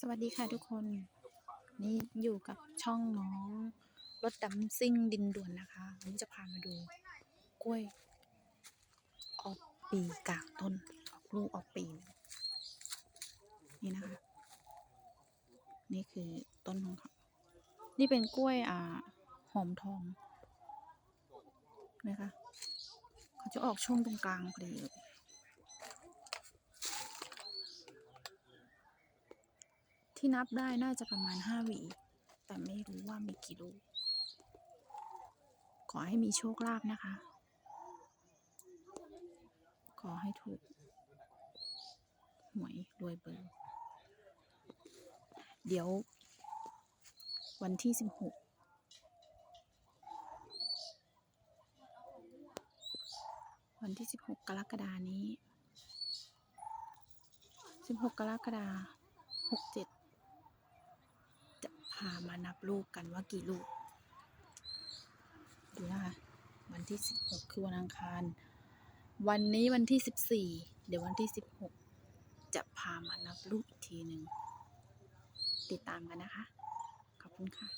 สวัสดีค่ะทุกคน นี่อยู่กับช่องน้องรถดำซิ่งดินด่วนนะคะวันนี้จะพามาดู กล้วย ออกปีกลางต้นออกลูกออกปีนี่นะคะ นี่คือต้นของเขานี่เป็นกล้วยอ่าหอมทองนะคะเขาจะออกช่วงตรงกลางพอดีเลย ที่นับได้น่าจะประมาณห้าหวี แต่ไม่รู้ว่ามีกี่ลูก ขอให้มีโชคลาภนะคะ ขอให้ถูก หวยรวยเบอร์ เดี๋ยว วันที่สิบหกวันที่สิบหกกรกฎานี้สิบหกกรกฎาหกเจ็ด พามานับลูกกันว่ากี่ลูก ดูนะคะ วันที่สิบหกคือวันอังคาร วันนี้วันที่สิบสี่เดี๋ยววันที่สิบหกจะพามานับลูกอีกทีหนึ่ง ติดตามกันนะคะ ขอบคุณค่ะ